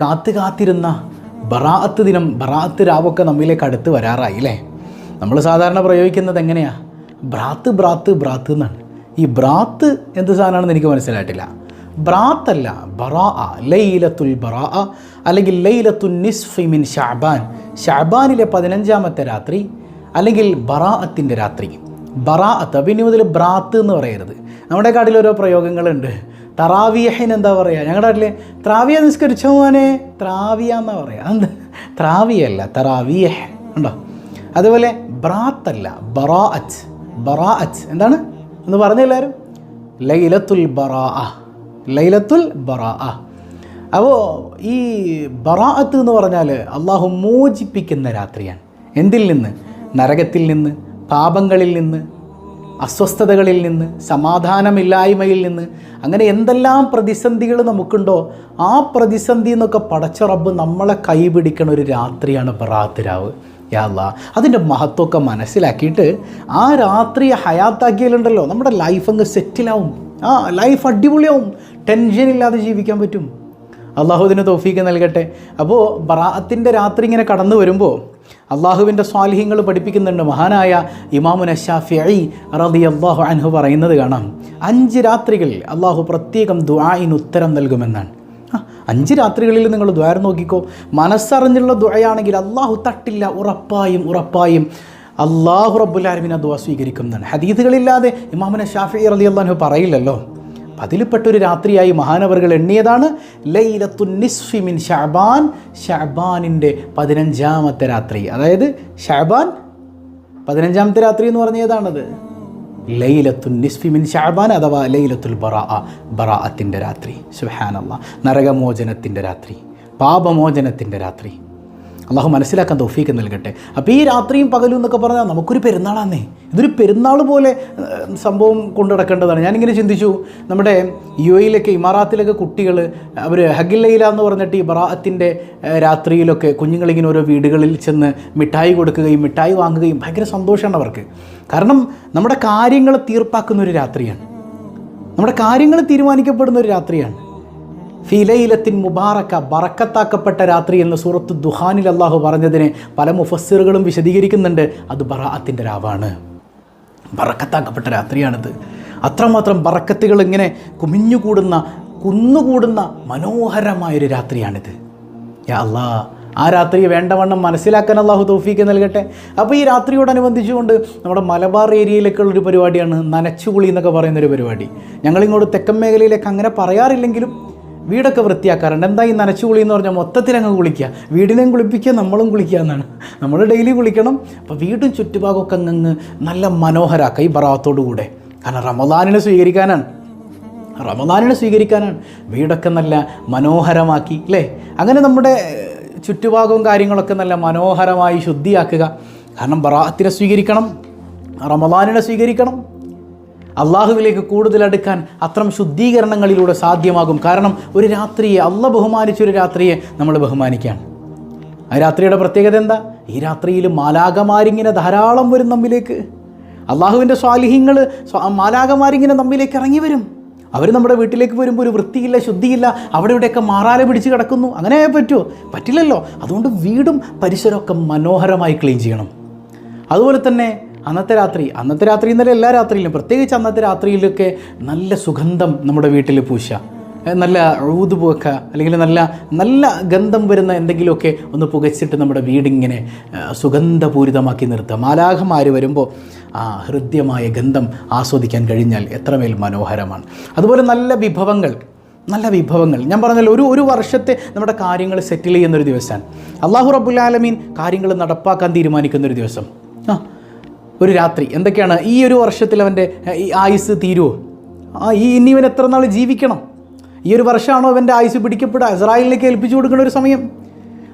കാത്തു കാത്തിരുന്ന ബറാഅത്ത് ദിനം ബറാഅത്ത് രാവൊക്കെ നമ്മിലേക്ക് അടുത്ത് വരാറായി അല്ലേ? നമ്മൾ സാധാരണ പ്രയോഗിക്കുന്നത് എങ്ങനെയാ? ബ്രാത്ത് ബ്രാത്ത് ബ്രാത്ത് എന്നാണ്. ഈ ബ്രാത്ത് എന്ത് സാധനമാണെന്ന് എനിക്ക് മനസ്സിലായിട്ടില്ല. ബ്രാത്തല്ല ബറാ ലൈലത്തുൽ ബറാ അല്ലെങ്കിൽ ലൈലത്തുൽ നിസ്ഫി മിൻ ഷാബാൻ ഷാബാനിലെ പതിനഞ്ചാമത്തെ രാത്രി അല്ലെങ്കിൽ ബറാഅത്തിന്റെ രാത്രി. ബറാഅത്ത് അപ്പം ഇനി മുതൽ ബ്രാത്ത് എന്ന് പറയരുത്. നമ്മുടെ കാട്ടിൽ ഓരോ പ്രയോഗങ്ങളുണ്ട്. തറാവിയഹിന് എന്താ പറയുക ഞങ്ങളുടെ നാട്ടിൽ ത്രാവിയ നിസ്കരിച്ച മോനെ? ത്രാവിയ എന്നാ പറയുക എന്ത് ത്രാവിയല്ല തറാവിയഹ് ഉണ്ടോ അതുപോലെ ബ്രാത്തല്ല ബറാ ബറാഅത്ത്. എന്താണ്? ഒന്ന് പറഞ്ഞെല്ലാവരും ലൈലത്തുൽ ബറാ ലൈലത്തുൽ ബറാ അപ്പോൾ ഈ ബറാഅത്ത് എന്ന് പറഞ്ഞാൽ അള്ളാഹു മോചിപ്പിക്കുന്ന രാത്രിയാണ്. എന്തിൽ നിന്ന്? നരകത്തിൽ നിന്ന്? പാപങ്ങളിൽ നിന്ന്? അസ്വസ്ഥതകളിൽ നിന്ന് സമാധാനമില്ലായ്മയിൽ നിന്ന് അങ്ങനെ എന്തെല്ലാം പ്രതിസന്ധികൾ നമുക്കുണ്ടോ ആ പ്രതിസന്ധി എന്നൊക്കെ പടച്ച റബ്ബ് നമ്മളെ കൈപിടിക്കണ ഒരു രാത്രിയാണ് ബറാത്ത് രാവ് യാല്ല അതിന്റെ മഹത്വമൊക്കെ മനസ്സിലാക്കിയിട്ട് ആ രാത്രി ഹയാത്താക്കിയാലുണ്ടല്ലോ നമ്മുടെ ലൈഫ് അങ്ങ് സെറ്റിലാവും ആ ലൈഫ് അടിപൊളിയാവും. ടെൻഷൻ ഇല്ലാതെ ജീവിക്കാൻ പറ്റും. അള്ളാഹുദിന് തോഫീക്ക് നൽകട്ടെ. അപ്പോൾ ബറാത്തിന്റെ രാത്രി ഇങ്ങനെ കടന്നു വരുമ്പോൾ അള്ളാഹുവിന്റെ സ്വാലിഹ്യങ്ങൾ പഠിപ്പിക്കുന്നുണ്ട് മഹാനായ ഇമാമുൻ അഷാഫി റതി അള്ളാഹു അൻഹു പറയുന്നത് കാണാം. അഞ്ച് രാത്രികളിൽ അള്ളാഹു പ്രത്യേകം ദുആയിന് ഉത്തരം നൽകുമെന്നാണ്. അഞ്ച് രാത്രികളിൽ നിങ്ങൾ ദ്വാരം നോക്കിക്കോ. മനസ്സറിഞ്ഞുള്ള ദുഴയാണെങ്കിൽ അള്ളാഹു തട്ടില്ല ഉറപ്പായും ഉറപ്പായും അള്ളാഹു റബ്ബുലാരമിനെ ദ്വാ സ്വീകരിക്കുന്നതാണ് ഹദീദുകളില്ലാതെ ഇമാമുന ഷാഫി റലി അള്ളാഹു പറയില്ലല്ലോ. അതിൽപ്പെട്ടൊരു രാത്രിയായി മഹാനവറുകൾ എണ്ണിയതാണ് ലൈലത്തു നിസ്ഫി മിൻ ഷാബാൻ ഷാബാനിന്റെ പതിനഞ്ചാമത്തെ രാത്രി. അതായത് ഷാബാൻ പതിനഞ്ചാമത്തെ രാത്രി എന്ന് പറഞ്ഞ ഏതാണത് ലൈലത്തു നിസ്ഫി മിൻ ഷാബാൻ അഥവാ ലൈലത്തുൽ ബറാ ബറാഅത്തിന്റെ രാത്രി. സുഹാനല്ല നരകമോചനത്തിന്റെ രാത്രി. പാപമോചനത്തിന്റെ രാത്രി. അള്ളാഹു മനസ്സിലാക്കാൻ തൗഫീക്ക് നൽകട്ടെ. അപ്പോൾ ഈ രാത്രിയും പകലും എന്നൊക്കെ പറഞ്ഞാൽ നമുക്കൊരു പെരുന്നാളാന്നേ. ഇതൊരു പെരുന്നാൾ പോലെ സംഭവം കൊണ്ടു നടക്കേണ്ടതാണ്. ഞാനിങ്ങനെ ചിന്തിച്ചു നമ്മുടെ യു എയിലൊക്കെ ഇമാറാത്തിലൊക്കെ കുട്ടികൾ അവർ ഹഗില്ലയില എന്ന് പറഞ്ഞിട്ട് ഈ ബറാഅത്തിന്റെ രാത്രിയിലൊക്കെ കുഞ്ഞുങ്ങളിങ്ങനെ ഓരോ വീടുകളിൽ ചെന്ന് മിഠായി കൊടുക്കുകയും മിഠായി വാങ്ങുകയും ഭയങ്കര സന്തോഷമാണ് അവർക്ക്. കാരണം നമ്മുടെ കാര്യങ്ങൾ തീർപ്പാക്കുന്ന ഒരു രാത്രിയാണ്. നമ്മുടെ കാര്യങ്ങൾ തീരുമാനിക്കപ്പെടുന്ന ഒരു രാത്രിയാണ്. ഫിലയിലത്തിൻ മുബാറക്ക ബറക്കത്താക്കപ്പെട്ട രാത്രി എന്ന് സൂറത്ത് ദുഹാനിൽ അള്ളാഹു പറഞ്ഞതിനെ പല മുഫസ്സിറുകളും വിശദീകരിക്കുന്നുണ്ട്. അത് ബറാഅത്തിന്റെ രാവാണ്. ബറക്കത്താക്കപ്പെട്ട രാത്രിയാണിത്. അത്രമാത്രം ബറക്കത്തുകൾ ഇങ്ങനെ കുമിഞ്ഞുകൂടുന്ന കുന്നുകൂടുന്ന മനോഹരമായൊരു രാത്രിയാണിത്. യാ ആ രാത്രി വേണ്ടവണ്ണം മനസ്സിലാക്കാൻ അള്ളാഹു തോഫീക്ക് നൽകട്ടെ. അപ്പോൾ ഈ രാത്രിയോടനുബന്ധിച്ചുകൊണ്ട് നമ്മുടെ മലബാർ ഏരിയയിലേക്കുള്ള ഒരു പരിപാടിയാണ് നനച്ചുകുളി എന്നൊക്കെ പറയുന്നൊരു പരിപാടി. ഞങ്ങളിങ്ങോട്ട് തെക്കൻ മേഖലയിലേക്ക് അങ്ങനെ പറയാറില്ലെങ്കിലും വീടൊക്കെ വൃത്തിയാക്കാറുണ്ട്. എന്താ ഈ നനച്ചു എന്ന് പറഞ്ഞാൽ മൊത്തത്തിൽ അങ്ങ് കുളിക്കുക. വീടിനെയും കുളിപ്പിക്കുക നമ്മളും കുളിക്കുക എന്നാണ്. നമ്മൾ ഡെയിലി കുളിക്കണം. അപ്പോൾ വീടും ചുറ്റുഭാഗമൊക്കെ അങ്ങ് നല്ല മനോഹരാക്കുക ഈ ബറാത്തോടു കൂടെ. കാരണം റമദാനിനെ സ്വീകരിക്കാനാണ്. റമദാനിനെ സ്വീകരിക്കാനാണ്. വീടൊക്കെ നല്ല മനോഹരമാക്കി അല്ലേ? അങ്ങനെ നമ്മുടെ ചുറ്റുഭാഗവും കാര്യങ്ങളൊക്കെ നല്ല മനോഹരമായി ശുദ്ധിയാക്കുക. കാരണം ബറാത്തിനെ സ്വീകരിക്കണം റമദാനിനെ സ്വീകരിക്കണം. അള്ളാഹുവിലേക്ക് കൂടുതൽ അടുക്കാൻ അത്തരം ശുദ്ധീകരണങ്ങളിലൂടെ സാധ്യമാകും. കാരണം ഒരു രാത്രിയെ അള്ള ബഹുമാനിച്ച ഒരു രാത്രിയെ നമ്മൾ ബഹുമാനിക്കുകയാണ് ആ രാത്രിയുടെ പ്രത്യേകത എന്താ? ഈ രാത്രിയിൽ മാലാകമാരിങ്ങനെ ധാരാളം വരും നമ്മിലേക്ക്. അള്ളാഹുവിന്റെ സ്വാലിഹ്യങ്ങൾ മാലാകമാരിങ്ങനെ നമ്മിലേക്ക് ഇറങ്ങി വരും. അവർ നമ്മുടെ വീട്ടിലേക്ക് വരുമ്പോൾ ഒരു വൃത്തിയില്ല ശുദ്ധിയില്ല അവിടെ ഇവിടെയൊക്കെ മാറാല പിടിച്ച് കിടക്കുന്നു. അങ്ങനെ പറ്റുമോ? പറ്റില്ലല്ലോ. അതുകൊണ്ട് വീടും പരിസരമൊക്കെ മനോഹരമായി ക്ലീൻ ചെയ്യണം. അതുപോലെ തന്നെ അന്നത്തെ രാത്രി അന്നത്തെ രാത്രി എന്നല്ല എല്ലാ രാത്രിയിലും പ്രത്യേകിച്ച് അന്നത്തെ രാത്രിയിലൊക്കെ നല്ല സുഗന്ധം നമ്മുടെ വീട്ടിൽ പൂശ. നല്ല ഊത് പുക അല്ലെങ്കിൽ നല്ല നല്ല ഗന്ധം വരുന്ന എന്തെങ്കിലുമൊക്കെ ഒന്ന് പുകച്ചിട്ട് നമ്മുടെ വീടിങ്ങനെ സുഗന്ധപൂരിതമാക്കി നിർത്തുക മാലാഖമാർ വരുമ്പോൾ ആ ഹൃദ്യമായ ഗന്ധം ആസ്വദിക്കാൻ കഴിഞ്ഞാൽ എത്രമേൽ മനോഹരമാണ്. അതുപോലെ നല്ല വിഭവങ്ങൾ നല്ല വിഭവങ്ങൾ. ഞാൻ പറഞ്ഞല്ലോ ഒരു ഒരു വർഷത്തെ നമ്മുടെ കാര്യങ്ങൾ സെറ്റിൽ ചെയ്യുന്നൊരു ദിവസമാണ് അള്ളാഹു റബുല്ലാലമീൻ കാര്യങ്ങൾ നടപ്പാക്കാൻ തീരുമാനിക്കുന്നൊരു ദിവസം. ആ ഒരു രാത്രി. എന്തൊക്കെയാണ് ഈ ഒരു വർഷത്തിൽ അവന്റെ ആയുസ് തീരുമോ ആ ഈ ഇനി ഇവൻ എത്ര നാൾ ജീവിക്കണം? ഈ ഒരു വർഷമാണോ അവന്റെ ആയുസ് പിടിക്കപ്പെടുക? ഇസ്രായേലിലേക്ക് ഏൽപ്പിച്ചു കൊടുക്കുന്ന ഒരു സമയം.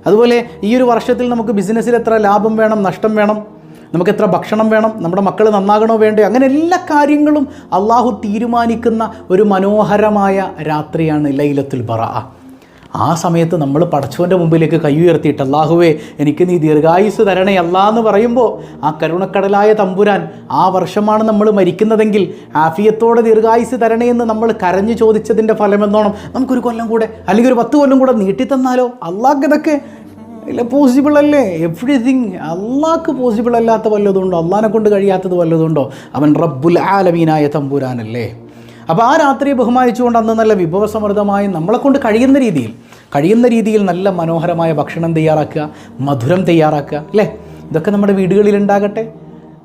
അതുപോലെ ഈ ഒരു വർഷത്തിൽ നമുക്ക് ബിസിനസ്സിൽ എത്ര ലാഭം വേണം നഷ്ടം വേണം? നമുക്ക് എത്ര ഭക്ഷണം വേണം? നമ്മുടെ മക്കൾ നന്നാകണോ വേണ്ടേ അങ്ങനെ എല്ലാ കാര്യങ്ങളും അള്ളാഹു തീരുമാനിക്കുന്ന ഒരു മനോഹരമായ രാത്രിയാണ് ലൈലത്തുൽ ബറ. ആ സമയത്ത് നമ്മൾ പടച്ചവന്റെ മുമ്പിലേക്ക് കൈ ഉയർത്തിയിട്ട് അള്ളാഹുവേ എനിക്ക് നീ ദീർഘായുസ് തരണേ അല്ലാ എന്ന് പറയുമ്പോൾ ആ കരുണക്കടലായ തമ്പുരാൻ ആ വർഷമാണ് നമ്മൾ മരിക്കുന്നതെങ്കിൽ ആഫിയത്തോടെ ദീർഘായുസ് തരണേ എന്ന് നമ്മൾ കരഞ്ഞു ചോദിച്ചതിന്റെ ഫലമെന്നോണം നമുക്കൊരു കൊല്ലം കൂടെ അല്ലെങ്കിൽ ഒരു പത്ത് കൊല്ലം കൂടെ നീട്ടിത്തന്നാലോ? അള്ളാഹ് ഇതൊക്കെ ഇല്ല പോസിബിൾ അല്ലേ? എവ്രിതിങ് അള്ളാഹ്ക്ക് പോസിബിൾ അല്ലാത്ത വല്ലതുണ്ടോ അള്ളാഹിനെ കൊണ്ട് കഴിയാത്തത് വല്ലതുണ്ടോ അവൻ റബ്ബുൽ ആലമീനായ തമ്പുരാനല്ലേ? അപ്പോൾ ആ രാത്രിയെ ബഹുമാനിച്ചുകൊണ്ട് അന്ന് നല്ല വിഭവസമൃദ്ധമായി നമ്മളെക്കൊണ്ട് കഴിയുന്ന രീതിയിൽ കഴിയുന്ന രീതിയിൽ നല്ല മനോഹരമായ ഭക്ഷണം തയ്യാറാക്കുക മധുരം തയ്യാറാക്കുക അല്ലേ? ഇതൊക്കെ നമ്മുടെ വീടുകളിൽ ഉണ്ടാകട്ടെ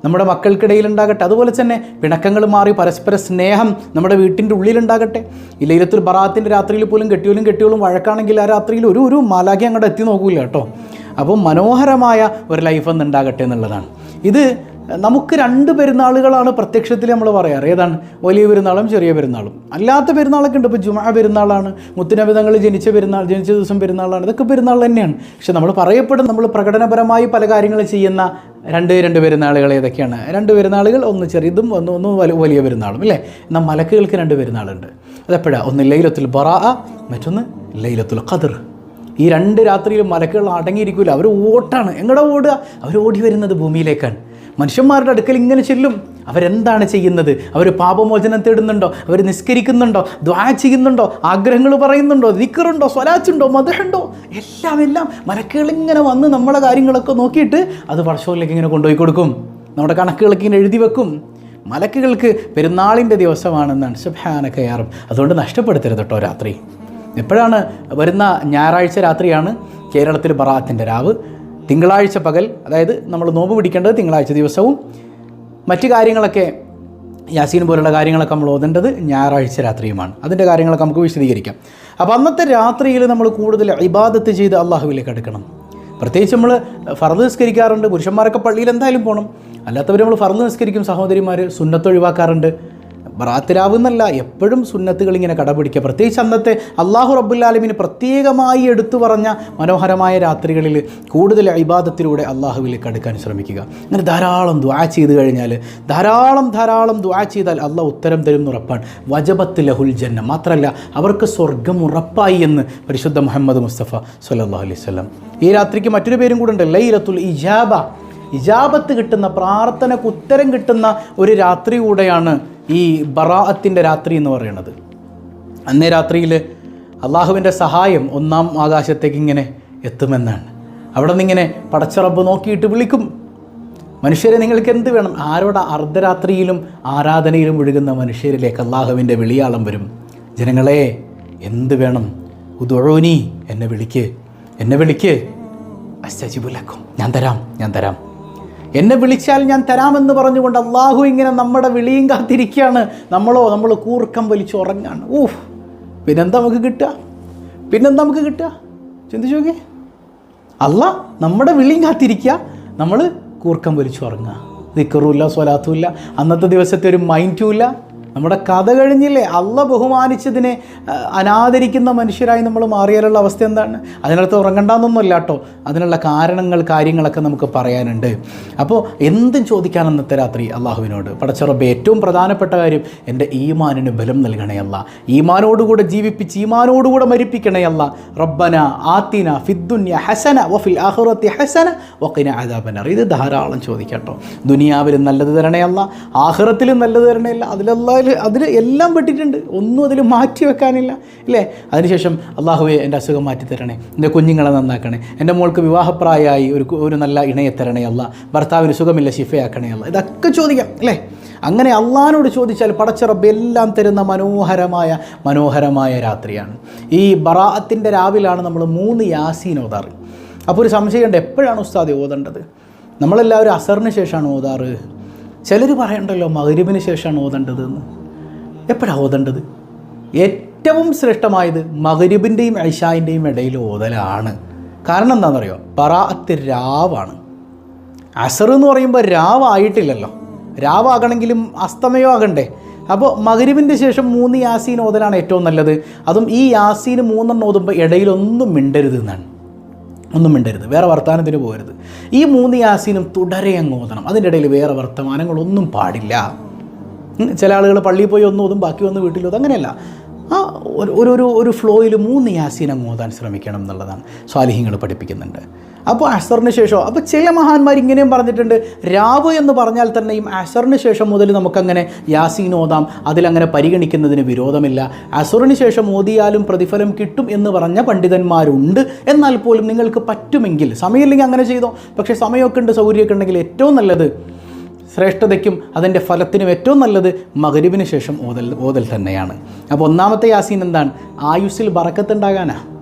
നമ്മുടെ മക്കൾക്കിടയിൽ ഉണ്ടാകട്ടെ അതുപോലെ തന്നെ പിണക്കങ്ങൾ മാറി പരസ്പര സ്നേഹം നമ്മുടെ വീട്ടിന്റെ ഉള്ളിലുണ്ടാകട്ടെ ഇല്ലയിലത്തൊരു ബറാത്തിന്റെ രാത്രിയിൽ പോലും കെട്ടിയോലും കെട്ടിയോളും വഴക്കാണെങ്കിൽ ആ രാത്രിയിൽ ഒരു ഒരു മാലാഖി അങ്ങോട്ട് എത്തി നോക്കൂല കേട്ടോ. അപ്പോൾ മനോഹരമായ ഒരു ലൈഫ് എന്നുണ്ടാകട്ടെ എന്നുള്ളതാണ്. ഇത് നമുക്ക് രണ്ട് പെരുന്നാളുകളാണ് പ്രത്യക്ഷത്തിൽ നമ്മൾ പറയാറ്. ഏതാണ്? വലിയ പെരുന്നാളും ചെറിയ പെരുന്നാളും. അല്ലാത്ത പെരുന്നാളൊക്കെ ഉണ്ട്. ഇപ്പോൾ ജുമാ പെരുന്നാളാണ് മുത്തുനബിതങ്ങൾ ജനിച്ച പെരുന്നാൾ ജനിച്ച ദിവസം പെരുന്നാളാണ്. ഇതൊക്കെ പെരുന്നാൾ തന്നെയാണ്. പക്ഷെ നമ്മൾ പറയപ്പെടും നമ്മൾ പ്രകടനപരമായി പല കാര്യങ്ങളും ചെയ്യുന്ന രണ്ട് രണ്ട് പെരുന്നാളുകൾ ഏതൊക്കെയാണ്? രണ്ട് പെരുന്നാളുകൾ ഒന്ന് ചെറിയതും ഒന്ന് ഒന്ന് വലിയ പെരുന്നാളും അല്ലേ? എന്നാൽ മലക്കുകൾക്ക് രണ്ട് പെരുന്നാളുണ്ട്. അതെപ്പോഴാണ് ഒന്ന് ലൈലത്തുൽ ബറാ മറ്റൊന്ന് ലൈലത്തുൽ ഖദർ. ഈ രണ്ട് രാത്രിയിലും മലക്കുകൾ അടങ്ങിയിരിക്കില്ല അവർ ഓട്ടാണ്. എങ്ങടെ ഓടുക? അവർ ഓടി വരുന്നത് ഭൂമിയിലേക്കാണ്. മനുഷ്യന്മാരുടെ അടുക്കൽ ഇങ്ങനെ ചെല്ലും. അവരെന്താണ് ചെയ്യുന്നത്? അവർ പാപമോചനം തേടുന്നുണ്ടോ? അവർ നിസ്കരിക്കുന്നുണ്ടോ? ദ്വാ ചെയ്യുന്നുണ്ടോ? ആഗ്രഹങ്ങൾ പറയുന്നുണ്ടോ? ദിക്കറുണ്ടോ സ്വലാച്ചുണ്ടോ മധുരമുണ്ടോ എല്ലാം എല്ലാം മലക്കുകൾ ഇങ്ങനെ വന്ന് നമ്മളെ കാര്യങ്ങളൊക്കെ നോക്കിയിട്ട് അത് വർഷങ്ങളിലേക്ക് ഇങ്ങനെ കൊണ്ടുപോയി കൊടുക്കും. നമ്മുടെ കണക്കുകളൊക്കെ ഇങ്ങനെ എഴുതി വെക്കും. മലക്കുകൾക്ക് പെരുന്നാളിന്റെ ദിവസമാണെന്നാണ്. സുഭാനക്കയാറും അതുകൊണ്ട് നഷ്ടപ്പെടുത്തരുത് കേട്ടോ രാത്രി. എപ്പോഴാണ് വരുന്ന ഞായറാഴ്ച രാത്രിയാണ് കേരളത്തിൽ ബറാത്തിന്റെ രാവ്. തിങ്കളാഴ്ച പകൽ അതായത് നമ്മൾ നോമ്പ് പിടിക്കേണ്ടത് തിങ്കളാഴ്ച ദിവസവും. മറ്റു കാര്യങ്ങളൊക്കെ യാസീൻ പോലുള്ള കാര്യങ്ങളൊക്കെ നമ്മൾ ഓതേണ്ടത് ഞായറാഴ്ച രാത്രിയുമാണ്. അതിന്റെ കാര്യങ്ങളൊക്കെ നമുക്ക് വിശദീകരിക്കാം. അപ്പോൾ അന്നത്തെ രാത്രിയിൽ നമ്മൾ കൂടുതൽ ഇബാദത്ത് ചെയ്ത് അള്ളാഹുവിലേക്ക് അടുക്കണം. പ്രത്യേകിച്ച് നമ്മൾ ഫർദ് നിസ്കരിക്കാറുണ്ട്. പുരുഷന്മാരൊക്കെ പള്ളിയിൽ എന്തായാലും പോകണം അല്ലാത്തവർ നമ്മൾ ഫർദ് നിസ്കരിക്കും സഹോദരിമാർ സുന്നത്ത് ഒഴിവാക്കാറുണ്ട്. ബറാത്തിരാവുന്നല്ല എപ്പോഴും സുന്നത്തുകൾ ഇങ്ങനെ കടപിടിക്കുക. പ്രത്യേകിച്ച് അന്നത്തെ അള്ളാഹു റബ്ബുല്ലാലമിന് പ്രത്യേകമായി എടുത്തു പറഞ്ഞ മനോഹരമായ രാത്രികളിൽ കൂടുതൽ ഇബാദത്തിലൂടെ അള്ളാഹുവിലേക്ക് അടുക്കാൻ ശ്രമിക്കുക. അങ്ങനെ ധാരാളം ദ്വാ ചെയ്ത് കഴിഞ്ഞാൽ ധാരാളം ധാരാളം ദ്വാ ചെയ്താൽ അള്ളാഹ് ഉത്തരം തരും എന്ന് ഉറപ്പാണ്. വജബത്ത് ലഹുൽ ജന്ന മാത്രമല്ല അവർക്ക് സ്വർഗം ഉറപ്പായി എന്ന് പരിശുദ്ധ മുഹമ്മദ് മുസ്തഫ സല്ലാ അലൈഹി ഈ രാത്രിക്ക് മറ്റൊരു പേരും കൂടെ ഉണ്ട് ലൈലത്തുൽ ഇജാബ. ഇജാബത്ത് കിട്ടുന്ന പ്രാർത്ഥനക്ക് ഉത്തരം കിട്ടുന്ന ഒരു രാത്രി കൂടെയാണ് ഈ ബറാഅത്തിന്റെ രാത്രി എന്ന് പറയുന്നത്. അന്നേ രാത്രിയിൽ അള്ളാഹുവിന്റെ സഹായം ഒന്നാം ആകാശത്തേക്ക് ഇങ്ങനെ എത്തുമെന്നാണ്. അവിടെ നിന്നിങ്ങനെ പടച്ചറബ് നോക്കിയിട്ട് വിളിക്കും. മനുഷ്യരെ നിങ്ങൾക്ക് എന്ത് വേണം? ആരോട് അർദ്ധരാത്രിയിലും ആരാധനയിലും ഒഴുകുന്ന മനുഷ്യരിലേക്ക് അള്ളാഹുവിന്റെ വിളിയാളം വരും. ജനങ്ങളെ എന്ത് വേണം? ഉദൊഴോനി എന്നെ വിളിക്ക്. എന്നെ വിളിക്ക്. അസ്തജിബുലക്കും ഞാൻ തരാം ഞാൻ തരാം. എന്നെ വിളിച്ചാൽ ഞാൻ തരാമെന്ന് പറഞ്ഞുകൊണ്ട് അള്ളാഹു ഇങ്ങനെ നമ്മുടെ വിളിയും കാത്തിരിക്കുകയാണ്. നമ്മളോ നമ്മൾ കൂർക്കം വലിച്ച് ഉറങ്ങാണ്. ഊഹ് പിന്നെന്താ നമുക്ക് കിട്ടുക? പിന്നെന്താ നമുക്ക് കിട്ടുക? ചിന്തിച്ചു നോക്കിയേ. അല്ല നമ്മുടെ വിളിയും കാത്തിരിക്കുക. നമ്മൾ കൂർക്കം വലിച്ചു ഉറങ്ങുക. ദിക്കറുമില്ല സ്വലാത്തുമില്ല അന്നത്തെ ദിവസത്തെ ഒരു മൈൻഡും ഇല്ല. നമ്മുടെ കഥ കഴിഞ്ഞില്ലേ? അല്ല ബഹുമാനിച്ചതിനെ അനാദരിക്കുന്ന മനുഷ്യരായി നമ്മൾ മാറിയാലുള്ള അവസ്ഥ എന്താണ്? അതിനകത്ത് ഉറങ്ങണ്ടെന്നൊന്നുമല്ല കേട്ടോ. അതിനുള്ള കാരണങ്ങൾ കാര്യങ്ങളൊക്കെ നമുക്ക് പറയാനുണ്ട്. അപ്പോൾ എന്തും ചോദിക്കാൻ അന്നത്തെ രാത്രി അള്ളാഹുവിനോട്. പടച്ചറബ് ഏറ്റവും പ്രധാനപ്പെട്ട കാര്യം എന്റെ ഈമാനിന് ബലം നൽകണേ അല്ല ഈമാനോടുകൂടെ ജീവിപ്പിച്ച് ഈമാനോടുകൂടെ മരിപ്പിക്കണേ അല്ല റബ്ബന ആത്തിന ഫിദ്ദുന്യ ഹസന വഫിൽ ആഹുറത്തി ഹസന വക്കിന അദാബനർ ഇത് ധാരാളം ചോദിക്കട്ടോ ദുനിയാവിലും നല്ലത് തരണേ ആഹുറത്തിലും നല്ലത് തരണേ അല്ല അതിലെല്ലാം അതിൽ എല്ലാം പെട്ടിട്ടുണ്ട്. ഒന്നും അതിൽ മാറ്റി വെക്കാനില്ല. അല്ലേ അതിനുശേഷം അള്ളാഹുവെ എന്റെ അസുഖം മാറ്റി തരണേ. എന്റെ കുഞ്ഞുങ്ങളെ നന്നാക്കണേ. എന്റെ മോൾക്ക് വിവാഹപ്രായമായി ഒരു ഒരു നല്ല ഇണയെ തരണേ അല്ല ഭർത്താവിന് സുഖമില്ല ശിഫയാക്കണേ അല്ല ഇതൊക്കെ ചോദിക്കാം അല്ലേ? അങ്ങനെ അള്ളഹാനോട് ചോദിച്ചാൽ പടച്ചിറബ് എല്ലാം തരുന്ന മനോഹരമായ മനോഹരമായ രാത്രിയാണ്. ഈ ബറാഅത്തിന്റെ രാവിലാണ് നമ്മൾ മൂന്ന് യാസീൻ ഓതാറ്. അപ്പോൾ ഒരു സംശയമുണ്ട് എപ്പോഴാണ് ഉസ്താദ് ഓതേണ്ടത്? നമ്മളെല്ലാവരും അസറിന് ശേഷമാണ് ഓതാറ്. ചിലർ പറയണ്ടല്ലോ മകരുവിന് ശേഷമാണ് ഓതേണ്ടത് എന്ന് എപ്പോഴാണ് ഓതേണ്ടത്? ഏറ്റവും ശ്രേഷ്ഠമായത് മകരുബിന്റെയും ഐഷായിന്റെയും ഇടയിൽ ഓതലാണ്. കാരണം എന്താണെന്നറിയോ? ബറാഅത്ത് രാവാണ്. അസർ എന്ന് പറയുമ്പോൾ രാവായിട്ടില്ലല്ലോ. രാവാകണമെങ്കിലും അസ്തമയോ ആകണ്ടേ. അപ്പോൾ മകരുവിന്റെ ശേഷം മൂന്ന് യാസീൻ ഓതലാണ് ഏറ്റവും നല്ലത്. അതും ഈ യാസീന് മൂന്നെണ്ണം ഓതുമ്പോൾ ഇടയിലൊന്നും മിണ്ടരുത് എന്നാണ് ഒന്നും മിണ്ടരുത്. വേറെ വർത്തമാനത്തിന് പോകരുത്. ഈ മൂന്ന് യാസീനും തുടരെ അങ്ങ് ഓതണം. അതിന്റെ ഇടയിൽ വേറെ വർത്തമാനങ്ങളൊന്നും പാടില്ല. ചില ആളുകൾ പള്ളിയിൽ പോയി ഒന്നും ഓതും ബാക്കി വന്ന് വീട്ടിൽ ഓതും അങ്ങനെയല്ല. ആ ഒരു ഒരു ഒരു ഫ്ലോയിൽ മൂന്ന് യാസീൻ അങ്ങ് ഓതാൻ ശ്രമിക്കണം എന്നുള്ളതാണ്. സ്വാലിഹ്യങ്ങൾ പഠിപ്പിക്കുന്നുണ്ട്. അപ്പോൾ അസറിന് ശേഷം അപ്പോൾ ചില മഹാന്മാർ ഇങ്ങനെയും പറഞ്ഞിട്ടുണ്ട്. രാവ് എന്ന് പറഞ്ഞാൽ തന്നെയും അസറിന് ശേഷം മുതൽ നമുക്കങ്ങനെ യാസീൻ ഓതാം. അതിലങ്ങനെ പരിഗണിക്കുന്നതിന് വിരോധമില്ല. അസറിന് ശേഷം ഓതിയാലും പ്രതിഫലം കിട്ടും എന്ന് പറഞ്ഞ പണ്ഡിതന്മാരുണ്ട്. എന്നാൽ പോലും നിങ്ങൾക്ക് പറ്റുമെങ്കിൽ സമയമില്ലെങ്കിൽ അങ്ങനെ ചെയ്തോ. പക്ഷേ സമയമൊക്കെ ഉണ്ട് സൗകര്യമൊക്കെ ഉണ്ടെങ്കിൽ ഏറ്റവും നല്ലത് ശ്രേഷ്ഠതയ്ക്കും അതിന്റെ ഫലത്തിനും ഏറ്റവും നല്ലത് മകരുവിന് ശേഷം ഓതൽ ഓതൽ തന്നെയാണ്. അപ്പോൾ ഒന്നാമത്തെ യാസീൻ എന്താണ്? ആയുസ്സിൽ ബറക്കത്തുണ്ടാകാനാ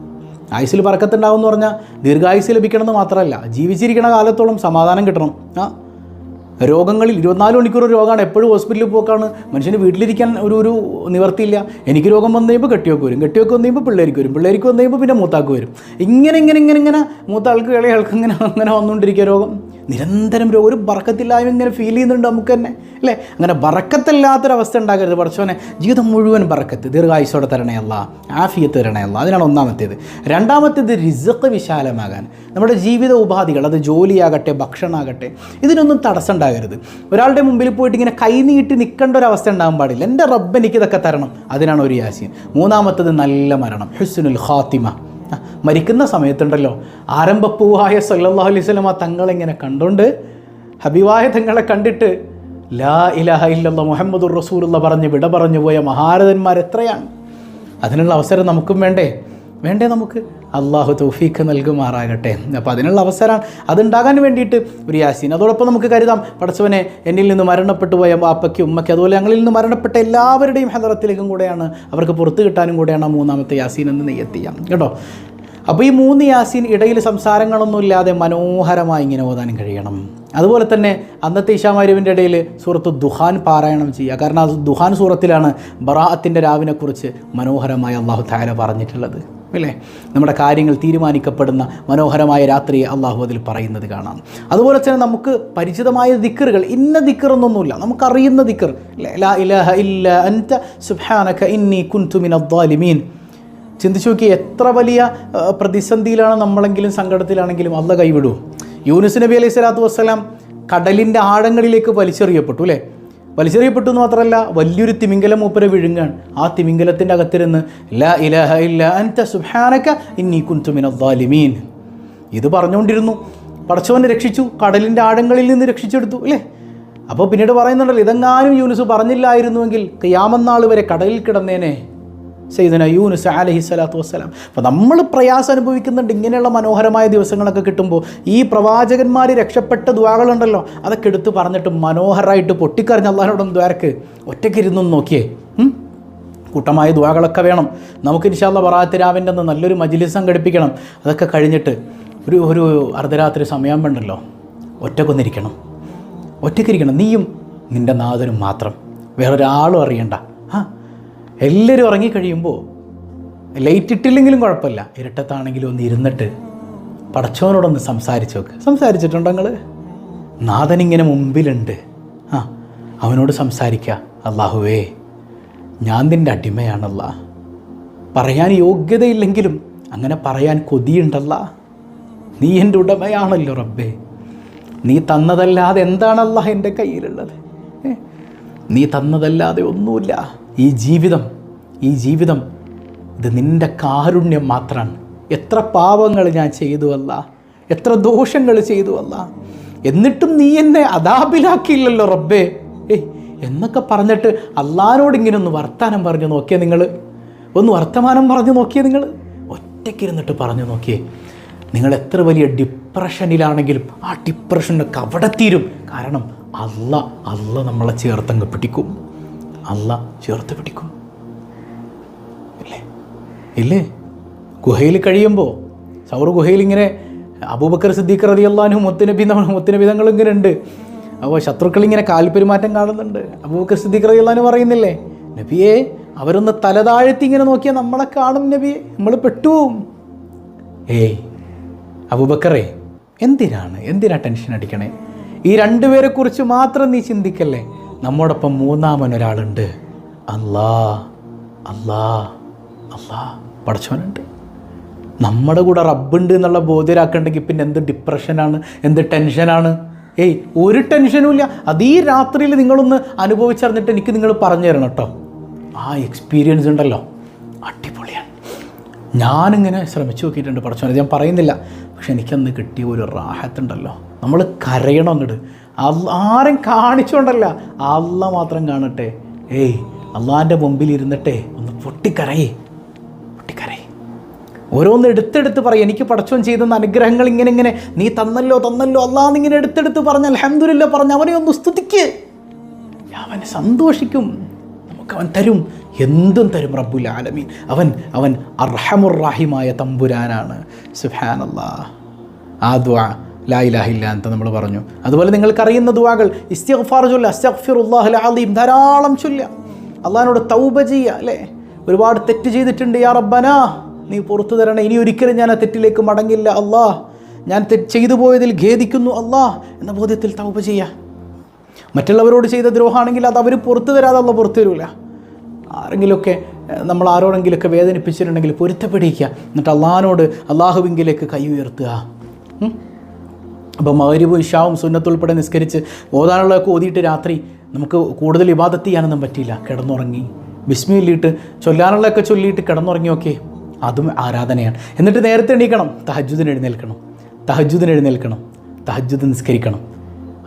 ആയുസ്സിൽ പറക്കത്തുണ്ടാവും എന്ന് പറഞ്ഞാൽ ദീർഘായുസ് ലഭിക്കണമെന്ന് മാത്രമല്ല ജീവിച്ചിരിക്കുന്ന കാലത്തോളം സമാധാനം കിട്ടണം. ആ രോഗങ്ങളിൽ ഇരുപത്തിനാല് മണിക്കൂർ രോഗമാണ് എപ്പോഴും ഹോസ്പിറ്റലിൽ പോക്കാണ്. മനുഷ്യന് വീട്ടിലിരിക്കാൻ ഒരു ഒരു നിവർത്തിയില്ല. എനിക്ക് രോഗം വന്നു കഴിയുമ്പോൾ കെട്ടിയൊക്കെ വരും. കെട്ടിയൊക്കെ വന്നു കഴിയുമ്പോൾ പിള്ളേർക്ക് വരും. പിള്ളേർക്ക് വന്നു കഴിയുമ്പോൾ പിന്നെ മൂത്താക്ക് വരും. ഇങ്ങനെ ഇങ്ങനെ ഇങ്ങനെ ഇങ്ങനെ മൂത്ത ആൾക്ക് ഇളയ ആൾക്ക് ഇങ്ങനെ അങ്ങനെ വന്നുകൊണ്ടിരിക്കുക രോഗം. നിരന്തരം ഒരു ബറക്കത്തില്ലായ്മ ഇങ്ങനെ ഫീൽ ചെയ്യുന്നുണ്ട് നമുക്ക് തന്നെ അല്ലേ? അങ്ങനെ ബറക്കത്തില്ലാത്തൊരവസ്ഥ ഉണ്ടാകരുത് പഠിച്ചോനെ ജീവിതം മുഴുവൻ ബറക്കത്ത് ദീർഘായുസോടെ തരണയല്ല ആഫിയത്ത് തരണയല്ല അതിനാണ് ഒന്നാമത്തേത്. രണ്ടാമത്തേത് റിസക്ക് വിശാലമാകാൻ. നമ്മുടെ ജീവിത ഉപാധികൾ അത് ജോലിയാകട്ടെ ഭക്ഷണമാകട്ടെ ഇതിനൊന്നും തടസ്സം ഉണ്ടാകരുത്. ഒരാളുടെ മുമ്പിൽ പോയിട്ട് ഇങ്ങനെ കൈ നീട്ടി നിൽക്കേണ്ട ഒരു അവസ്ഥ ഉണ്ടാകാൻ പാടില്ല. എന്റെ റബ്ബ് എനിക്ക് ഇതൊക്കെ തരണം. അതിനാണ് ഒരു യാസീൻ. മൂന്നാമത്തത് നല്ല മരണം. ഹുസ്നുൽ ഖാത്തിമ. മരിക്കുന്ന സമയത്തുണ്ടല്ലോ. ആരംഭപ്പൂവായ സല്ലല്ലാഹു അലൈഹി സ്വലമ തങ്ങളിങ്ങനെ കണ്ടുകൊണ്ട് ഹബിവായ തങ്ങളെ കണ്ടിട്ട് ലാ ഇലാഹ ഇല്ലല്ല മുഹമ്മദുർ റസൂലുള്ള പറഞ്ഞ് വിട പറഞ്ഞു പോയ മഹാരഥന്മാർ എത്രയാണ് അതിനുള്ള അവസരം നമുക്കും വേണ്ടേ? വേണ്ടേ നമുക്ക്? അള്ളാഹു തൗഫീഖ് നൽകുമാറാകട്ടെ. അപ്പോൾ അതിനുള്ള അവസരമാണ് അതുണ്ടാകാൻ വേണ്ടിയിട്ട് ഒരു യാസീൻ. അതോടൊപ്പം നമുക്ക് കരുതാം പടച്ചവനെ എന്നിൽ നിന്ന് മരണപ്പെട്ടു പോയ വാപ്പയ്ക്ക് ഉമ്മയ്ക്ക് അതുപോലെ ഞങ്ങളിൽ നിന്ന് മരണപ്പെട്ട എല്ലാവരുടെയും ഹദറത്തിലേക്കും കൂടെയാണ് അവർക്ക് പുറത്തു കിട്ടാനും കൂടെയാണ് മൂന്നാമത്തെ യാസീൻ എന്ന് നെയ്യത്ത് ചെയ്യാം. കേട്ടോ? അപ്പോൾ ഈ മൂന്ന് യാസീൻ ഇടയിൽ സംസാരങ്ങളൊന്നുമില്ലാതെ മനോഹരമായി ഇങ്ങനെ ഓതാനും കഴിയണം. അതുപോലെ തന്നെ അന്നത്തെ ഇഷാമാരുവിന്റെ ഇടയിൽ സൂറത്ത് ദുഹാൻ പാരായണം ചെയ്യുക. കാരണം അത് ദുഹാൻ സൂറത്തിലാണ് ബറാഅത്തിന്റെ രാവിനെക്കുറിച്ച് മനോഹരമായി അള്ളാഹു താര പറഞ്ഞിട്ടുള്ളത്. അല്ലേ? നമ്മുടെ കാര്യങ്ങൾ തീരുമാനിക്കപ്പെടുന്ന മനോഹരമായ രാത്രിയെ അള്ളാഹു അതിൽ പറയുന്നത് കാണാം. അതുപോലെ തന്നെ നമുക്ക് പരിചിതമായ ദിക്കറുകൾ ഇന്ന ദിക്കറൊന്നൊന്നുമില്ല നമുക്കറിയുന്ന ദിക്കർ ലാ ഇല്ല അൻത സുബ്ഹാനക ഇന്നി ചിന്തിച്ചു നോക്കി എത്ര വലിയ പ്രതിസന്ധിയിലാണ് നമ്മളെങ്കിലും സങ്കടത്തിലാണെങ്കിലും അല്ല കൈവിടൂ യൂനുസ് നബി അലൈഹി സ്വലാത്തു വസ്സലാം കടലിന്റെ ആഴങ്ങളിലേക്ക് വലിച്ചെറിയപ്പെട്ടു അല്ലേ? വലിച്ചെറിയപ്പെട്ടു എന്ന് മാത്രമല്ല വലിയൊരു തിമിംഗലം മൂപ്പരെ വിഴുങ്ങാൻ ആ തിമിംഗലത്തിന്റെ അകത്തിരുന്ന് ലാ ഇല്ല അൻത ഇന്നി ഇത് പറഞ്ഞുകൊണ്ടിരുന്നു. പടച്ചവനെ രക്ഷിച്ചു കടലിന്റെ ആഴങ്ങളിൽ നിന്ന് രക്ഷിച്ചെടുത്തു അല്ലേ? അപ്പോൾ പിന്നീട് പറയുന്നുണ്ടല്ലോ ഇതെങ്ങാനും യൂനുസ് പറഞ്ഞില്ലായിരുന്നുവെങ്കിൽ കയ്യാമന്നാൾ വരെ കടലിൽ കിടന്നേനെ. സെയ്ദന യൂനുസ് അലഹി സ്വലാത്തു വസ്സലാം. അപ്പോൾ നമ്മൾ പ്രയാസം അനുഭവിക്കുന്നുണ്ട് ഇങ്ങനെയുള്ള മനോഹരമായ ദിവസങ്ങളൊക്കെ കിട്ടുമ്പോൾ ഈ പ്രവാചകന്മാർ രക്ഷപ്പെട്ട ദ്വാകളുണ്ടല്ലോ അതൊക്കെ എടുത്ത് പറഞ്ഞിട്ട് മനോഹരമായിട്ട് പൊട്ടിക്കറിഞ്ഞ അള്ളാഹിനോടും ദ്വാരക്ക് ഒറ്റയ്ക്കിരുന്നൊന്ന് നോക്കിയേ? കൂട്ടമായ ദ്വാകളൊക്കെ വേണം. നമുക്ക് ഇൻഷാല്ല വറാത്തിരാവിന്റെ അന്ന് നല്ലൊരു മജിലിസ് സംഘടിപ്പിക്കണം. അതൊക്കെ കഴിഞ്ഞിട്ട് ഒരു ഒരു അർദ്ധരാത്രി സമയം സമയമാകുമ്പോണ്ടല്ലോ ഒറ്റക്കൊന്നിരിക്കണം. ഒറ്റയ്ക്കിരിക്കണം നീയും നിന്റെ നാഥനും മാത്രം. വേറൊരാളും അറിയണ്ട. ആ എല്ലാവരും ഉറങ്ങിക്കഴിയുമ്പോൾ ലൈറ്റ് ഇട്ടില്ലെങ്കിലും കുഴപ്പമില്ല. ഇരട്ടത്താണെങ്കിലും ഒന്ന് ഇരുന്നിട്ട് പടച്ചവനോടൊന്ന് സംസാരിച്ച് നോക്ക്. സംസാരിച്ചിട്ടുണ്ടോ നിങ്ങൾ നാഥനിങ്ങനെ മുമ്പിലുണ്ട്. ആ അവനോട് സംസാരിക്കുക അള്ളാഹുവേ ഞാൻ നിന്റെ അടിമയാണല്ല. പറയാൻ യോഗ്യതയില്ലെങ്കിലും അങ്ങനെ പറയാൻ കൊതിയുണ്ടല്ല. നീ എന്റെ ഉടമയാണല്ലോ റബ്ബേ. നീ തന്നതല്ലാതെ എന്താണല്ല എന്റെ കയ്യിലുള്ളത്? നീ തന്നതല്ലാതെ ഒന്നുമില്ല. ഈ ജീവിതം ഈ ജീവിതം ഇത് നിന്റെ കാരുണ്യം മാത്രമാണ്. എത്ര പാപങ്ങൾ ഞാൻ ചെയ്തു അല്ല. എത്ര ദോഷങ്ങൾ ചെയ്തു അല്ല. എന്നിട്ടും നീ എന്നെ അതാപിലാക്കിയില്ലല്ലോ റബ്ബേ. ഏയ് എന്നൊക്കെ പറഞ്ഞിട്ട് അള്ളാനോട് ഇങ്ങനെ ഒന്ന് വർത്തമാനം പറഞ്ഞു നോക്കിയേ നിങ്ങൾ ഒന്ന് വർത്തമാനം പറഞ്ഞു നോക്കിയേ നിങ്ങൾ ഒറ്റയ്ക്കിരുന്നിട്ട് പറഞ്ഞു നോക്കിയേ. നിങ്ങൾ എത്ര വലിയ ഡിപ്രഷനിലാണെങ്കിലും ആ ഡിപ്രഷനൊക്കെ അവിടെ തീരും. കാരണം അല്ല അല്ല നമ്മളെ ചേർത്തങ്ങ് പിടിക്കും. അല്ല ചേർത്ത് പിടിക്കും. ഇല്ലേ? ഇല്ലേ? ഗുഹയിൽ കഴിയുമ്പോൾ സൗർ ഗുഹയിൽ ഇങ്ങനെ അബൂബക്കർ സിദ്ദീഖ് റതി അള്ളാനും മുത്തനബി മുത്തുനബി തങ്ങൾ ഇങ്ങനെ ഉണ്ട് അപ്പോൾ ശത്രുക്കൾ ഇങ്ങനെ കാൽപെരുമാറ്റം കാണുന്നുണ്ട്. അബൂബക്കർ സിദ്ദീഖ് റതി അള്ളഹാന് പറയുന്നില്ലേ? നബിയെ അവരൊന്ന് തലതാഴ്ത്തി ഇങ്ങനെ നോക്കിയാൽ നമ്മളെ കാണും നബിയെ. നമ്മൾ പെട്ടുപോകും ഏയ് അബൂബക്കറേ എന്തിനാണ്? എന്തിനാ ടെൻഷൻ അടിക്കണേ? ഈ രണ്ടുപേരെ കുറിച്ച് മാത്രം നീ ചിന്തിക്കല്ലേ? നമ്മോടൊപ്പം മൂന്നാമൻ ഒരാളുണ്ട് അല്ലാ അല്ലാ അല്ലാ പടച്ചവനുണ്ട്. നമ്മുടെ കൂടെ റബ്ബുണ്ട് എന്നുള്ള ബോധ്യരാക്കണ്ടെങ്കിൽ പിന്നെ എന്ത് ഡിപ്രഷനാണ് എന്ത് ടെൻഷനാണ്? ഏയ് ഒരു ടെൻഷനും ഇല്ല അത് ഈ രാത്രിയിൽ നിങ്ങളൊന്ന് അനുഭവിച്ചറിഞ്ഞിട്ട് എനിക്ക് നിങ്ങൾ പറഞ്ഞു തരണം കേട്ടോ. ആ എക്സ്പീരിയൻസ് ഉണ്ടല്ലോ. അടിപൊളിയാണ് ഞാനിങ്ങനെ ശ്രമിച്ചു നോക്കിയിട്ടുണ്ട് പഠിച്ചോനെ ഞാൻ പറയുന്നില്ല. പക്ഷെ എനിക്കന്ന് കിട്ടിയ ഒരു റാഹത്തുണ്ടല്ലോ. നമ്മൾ കരയണം അങ്ങോട്ട് ആരും കാണിച്ചുകൊണ്ടല്ല അല്ല മാത്രം കാണട്ടെ. ഏയ് അള്ളാന്റെ മുമ്പിൽ ഇരുന്നിട്ടേ ഒന്ന് പൊട്ടിക്കരയേ. പൊട്ടിക്കരയേ. ഓരോന്ന് എടുത്തെടുത്ത് പറയും. എനിക്ക് പടച്ചോൻ ചെയ്തെന്ന അനുഗ്രഹങ്ങൾ ഇങ്ങനെ ഇങ്ങനെ. നീ തന്നല്ലോ തന്നല്ലോ. അല്ലാന്ന് ഇങ്ങനെ എടുത്തെടുത്ത് പറഞ്ഞാൽ അലഹമില്ല പറഞ്ഞ് അവനെ ഒന്ന് സ്തുതിക്ക്. അവന് സന്തോഷിക്കും. നമുക്ക് അവൻ തരും. എന്തും തരും റബ്ബുൽ ആലമീൻ. അവൻ അവൻ അർഹമുറാഹിമായ തമ്പുരാനാണ്. സുഹാനല്ലാ ആ ദ്വാ ലാ ഇലാഹില്ല എന്ന് നമ്മൾ പറഞ്ഞു. അതുപോലെ നിങ്ങൾക്കറിയുന്ന ദുവാകൾ ഇസ്തിഗ്ഫാർ അലീം ധാരാളം ചൊല്ല. അള്ളഹാനോട് തൗബ ചെയ്യുക അല്ലേ? ഒരുപാട് തെറ്റ് ചെയ്തിട്ടുണ്ട് യാ റബ്ബനാ. നീ പുറത്തു തരണേ ഇനി ഒരിക്കലും ഞാൻ ആ തെറ്റിലേക്ക് മടങ്ങില്ല അള്ളാഹ് ഞാൻ തെറ്റ് ചെയ്തു പോയതിൽ ഖേദിക്കുന്നു അള്ളാഹ് എന്ന ബോധ്യത്തിൽ തൗബ ചെയ്യുക മറ്റുള്ളവരോട് ചെയ്ത ദ്രോഹമാണെങ്കിൽ അത് അവർ പുറത്തു തരാതെ അല്ല പുറത്തു തരില്ല ആരെങ്കിലുമൊക്കെ നമ്മൾ ആരോടെങ്കിലുമൊക്കെ വേദനിപ്പിച്ചിട്ടുണ്ടെങ്കിൽ പൊരുത്തപ്പെടിക്കുക എന്നിട്ട് അള്ളഹാനോട് അള്ളാഹുവിങ്കിലേക്ക് കൈ ഉയർത്തുക? അപ്പോൾ മകരിബും ഇഷാവും സുന്നത്തുൾപ്പെടെ നിസ്കരിച്ച് ഓതാനുള്ളതൊക്കെ ഓതിയിട്ട് രാത്രി നമുക്ക് കൂടുതൽ ഇബാദത്ത് ചെയ്യാനൊന്നും പറ്റിയില്ല. കിടന്നുറങ്ങി. ബിസ്മില്ലിട്ട് ചൊല്ലാനുള്ളതൊക്കെ ചൊല്ലിയിട്ട് കിടന്നുറങ്ങിയൊക്കെ അതും ആരാധനയാണ്. എന്നിട്ട് നേരത്തെ എണീക്കണം. തഹജുദിന് എഴുന്നേൽക്കണം. തഹജുദിന് എഴുന്നേൽക്കണം. തഹജുദ് നിസ്കരിക്കണം.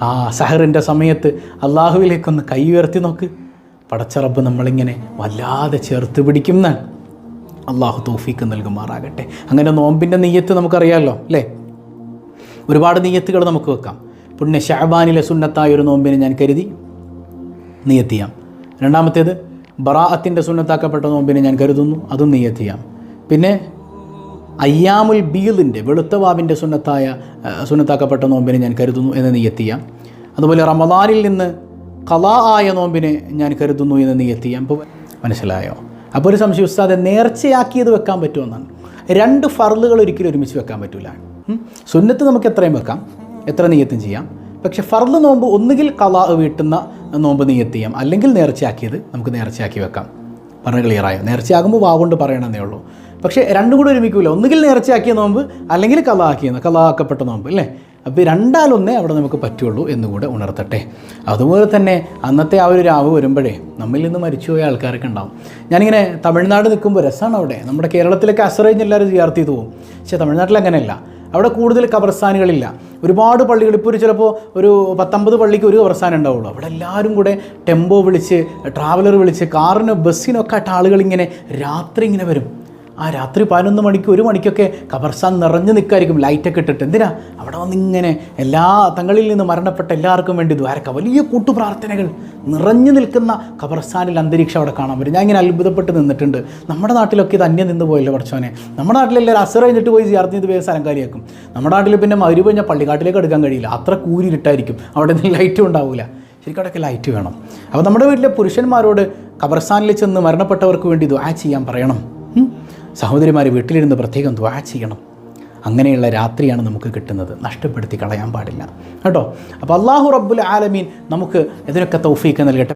ആ സഹറിന്റെ സമയത്ത് അള്ളാഹുവിലേക്കൊന്ന് കൈ ഉയർത്തി നോക്ക്. പടച്ചറബ് നമ്മളിങ്ങനെ വല്ലാതെ ചേർത്ത് പിടിക്കുന്നതാണ് അള്ളാഹു തോഫീക്ക് നൽകുമാറാകട്ടെ. അങ്ങനെ നോമ്പിന്റെ നെയ്യത്ത് നമുക്കറിയാമല്ലോ അല്ലേ? ഒരുപാട് നെയ്യത്തുകൾ നമുക്ക് വെക്കാം. പുണ്യ ഷാബാനിലെ സുന്നത്തായ ഒരു നോമ്പിനെ ഞാൻ കരുതി. നെയ്യത്ത് ചെയ്യാം. രണ്ടാമത്തേത് ബറാഅത്തിന്റെ സുന്നത്താക്കപ്പെട്ട നോമ്പിനെ ഞാൻ കരുതുന്നു. അതും നെയ്യത്ത് ചെയ്യാം. പിന്നെ അയ്യാമുൽ ബീലിന്റെ വെളുത്ത വാവിന്റെ സുന്നത്തായ സുന്നത്താക്കപ്പെട്ട നോമ്പിനെ ഞാൻ കരുതുന്നു എന്ന് നിയത്ത് ചെയ്യാം അതുപോലെ റമദാനിൽ നിന്ന് കലാ ആയ നോമ്പിനെ ഞാൻ കരുതുന്നു എന്ന് നിയത്ത് ചെയ്യാം ഇപ്പോൾ മനസ്സിലായോ? അപ്പോൾ ഒരു സംശയം ഉസ്താദെ നേർച്ചയാക്കിയത് വെക്കാൻ പറ്റുമെന്നാണ്. രണ്ട് ഫർളുകൾ ഒരിക്കലും ഒരുമിച്ച് വെക്കാൻ പറ്റില്ല സുന്നത്ത് നമുക്ക് എത്രയും വെക്കാം. എത്ര നീയത്തും ചെയ്യാം. പക്ഷെ ഫർൾ നോമ്പ് ഒന്നുകിൽ കലാ വീട്ടുന്ന നോമ്പ് നീയത്ത് ചെയ്യാം അല്ലെങ്കിൽ നേർച്ചയാക്കിയത് നമുക്ക് നേർച്ചയാക്കി വെക്കാം. പറഞ്ഞ് ക്ലിയറായോ? നേർച്ചയാകുമ്പോൾ വാവുകൊണ്ട് പറയണമെന്നേ ഉള്ളൂ. പക്ഷേ രണ്ടും കൂടി ഒരുമിക്കില്ല ഒന്നുകിൽ നേർച്ചയാക്കിയ നോമ്പ് അല്ലെങ്കിൽ കലാക്കിയ കലാക്കപ്പെട്ട നോമ്പ് അല്ലേ അപ്പോൾ രണ്ടാലൊന്നേ അവിടെ നമുക്ക് പറ്റുള്ളൂ എന്നുകൂടെ ഉണർത്തട്ടെ. അതുപോലെ തന്നെ അന്നത്തെ ആ ഒരു രാവ് വരുമ്പോഴേ നമ്മിൽ നിന്ന് മരിച്ചുപോയ ആൾക്കാരൊക്കെ ഉണ്ടാവും. ഞാനിങ്ങനെ തമിഴ്നാട് നിൽക്കുമ്പോൾ രസമാണ് അവിടെ. നമ്മുടെ കേരളത്തിലൊക്കെ അസറേഞ്ച് എല്ലാവരും ചേർത്തി പോകും പക്ഷേ തമിഴ്നാട്ടിൽ അങ്ങനെയല്ല. അവിടെ കൂടുതൽ കബർസ്ഥാനുകളില്ല. ഒരുപാട് പള്ളികൾ ഇപ്പോൾ ഒരു ചിലപ്പോൾ ഒരു പത്തൊമ്പത് പള്ളിക്ക് ഒരു കബർസ്ഥാനം ഉണ്ടാവുള്ളൂ. അവിടെ എല്ലാവരും കൂടെ ടെമ്പോ വിളിച്ച് ട്രാവലർ വിളിച്ച് കാറിന് ബസ്സിനൊക്കെ ആയിട്ട് ആളുകൾ ഇങ്ങനെ രാത്രി ഇങ്ങനെ വരും. ആ രാത്രി പതിനൊന്ന് മണിക്ക് ഒരു മണിക്കൊക്കെ കബർസ്ഥാൻ നിറഞ്ഞു നിൽക്കായിരിക്കും ലൈറ്റൊക്കെ ഇട്ടിട്ട്. എന്തിനാ? അവിടെ വന്നിങ്ങനെ എല്ലാ തങ്ങളിൽ നിന്ന് മരണപ്പെട്ട എല്ലാവർക്കും വേണ്ടി ദ്വാരക്ക. വലിയ കൂട്ടുപ്രാർത്ഥനകൾ. നിറഞ്ഞു നിൽക്കുന്ന കബർസ്ഥാനിൽ അന്തരീക്ഷം അവിടെ കാണാൻ പറ്റും. ഞാൻ ഇങ്ങനെ അത്ഭുതപ്പെട്ട് നിന്നിട്ടുണ്ട്. നമ്മുടെ നാട്ടിലൊക്കെ ഇത് അന്യം നിന്ന് പോയല്ലോ പഠിച്ചോനെ നമ്മുടെ നാട്ടിലെല്ലാവരും അസർ കഴിഞ്ഞിട്ട് പോയി ചേർത്ത് ഇത് സ്ഥലംകാരിയാക്കും. നമ്മുടെ നാട്ടിൽ പിന്നെ മരു കഴിഞ്ഞാൽ പള്ളിക്കാട്ടിലേക്ക് എടുക്കാൻ കഴിയില്ല. അത്ര കൂരിട്ടായിരിക്കും അവിടെ നിന്ന് ലൈറ്റും ഉണ്ടാവില്ല ശരിക്കും അവിടെയൊക്കെ ലൈറ്റ് വേണം. അപ്പോൾ നമ്മുടെ വീട്ടിലെ പുരുഷന്മാരോട് കബർസ്ഥാനിൽ ചെന്ന് മരണപ്പെട്ടവർക്ക് വേണ്ടി ദ്വാ ചെയ്യാൻ പറയണം. സഹോദരിമാർ വീട്ടിലിരുന്ന് പ്രത്യേകം ദ്വാ ചെയ്യണം. അങ്ങനെയുള്ള രാത്രിയാണ് നമുക്ക് കിട്ടുന്നത്. നഷ്ടപ്പെടുത്തി കളയാൻ പാടില്ല. കേട്ടോ? അപ്പോൾ അള്ളാഹു റബ്ബുൽ ആലമീൻ നമുക്ക് ഇതിനൊക്കെ തൗഫീക്ക് നൽകട്ടെ.